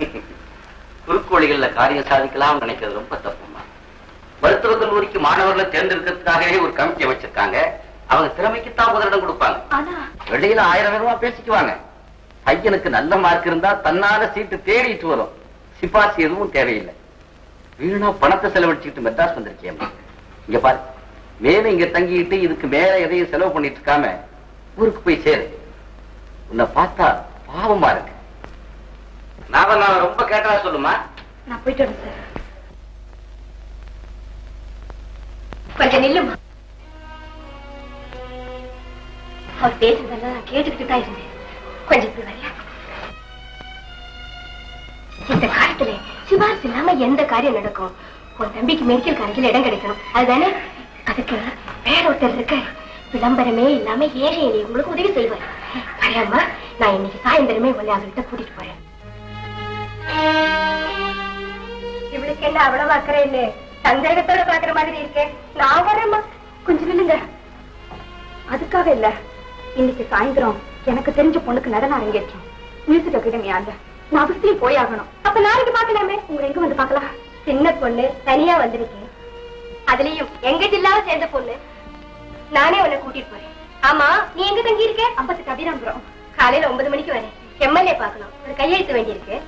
குறுக்கோழிகள்ல காரியம் சாதிக்கலாம் நினைக்கிறது ரொம்ப தப்புமா? மருத்துவ கல்லூரிக்கு மாணவர்களை தேர்ந்தெடுக்கிறதுக்காகவே ஒரு கமிட்டி வச்சிருக்காங்க அவங்க திறமைக்கு தான் முதலிடம் கொடுப்பாங்க. வெளியில ஆயிரம் விதமா பேசிக்குவாங்க. பையனுக்கு நல்ல மார்க் இருந்தா தன்னால சீட்டு தேடிட்டு வரும். சிபாசி எதுவும் தேவையில்லை. வீணா பணத்தை செலவழிச்சுக்கிட்டு மெட்ராஸ் வந்திருக்கியம்மா இங்க பாரு. மேல இங்க தங்கிட்டு இதுக்கு மேல எதையும் செலவு பண்ணிட்டு இருக்காம ஊருக்கு போய் சேரு. உன்னை பார்த்தா பாவமா இருக்கு. நான் நான் ரொம்ப கேட்டதா சொல்லுமா? நான் போயிட்டு வரேன் சார். கொஞ்சம் நில்லுமா? அவர் பேசுறதெல்லாம் நான் கேட்டுக்கிட்டு தான் இருந்தேன். கொஞ்சம் இப்படி இந்த காலத்துல சிபாரிசு இல்லாம எந்த காரியம் நடக்கும்? உன் தம்பிக்கு மெடிக்கல் காலேஜில் இடம் கிடைக்கணும். அதுதானே? அதுக்கு வேற ஒருத்தர் இருக்க விளம்பரமே இல்லாம ஏழை எளிய உங்களுக்கு உதவி செய்வார். வரையாமா நான் இன்னைக்கு சாயந்தரமே உன்னை அவர்கிட்ட கூட்டிட்டு போறேன். இவளுக்கு என்ன அவ்வளவு அக்கறை இல்ல சந்தேகத்தோட பாக்குற மாதிரி இருக்கேன் நான் வரேம்மா. கொஞ்சம் நில்லுங்க. அதுக்காக இல்ல. இன்னைக்கு சாயந்தரம் எனக்கு தெரிஞ்ச பொண்ணுக்கு நடன அரங்கேற்றம். மியூசிக் அகாடமி ஆண்ட நான் அவசியம் போயாகணும் அப்ப நாளைக்கு பாக்கலாமே உங்க எங்க வந்து பார்க்கலாம்? சின்ன பொண்ணு தனியா வந்திருக்கேன். அதுலயும் எங்க ஜில்லாவை சேர்ந்த பொண்ணு. நானே உன்னை கூட்டிட்டு போறேன். ஆமா நீ எங்க தங்கி இருக்க அம்பத்து கபிராம்புரம் காலையில ஒன்பது மணிக்கு வரேன். எம்எல்ஏ பாக்கணும் ஒரு கையெழுத்து வேண்டியிருக்கு.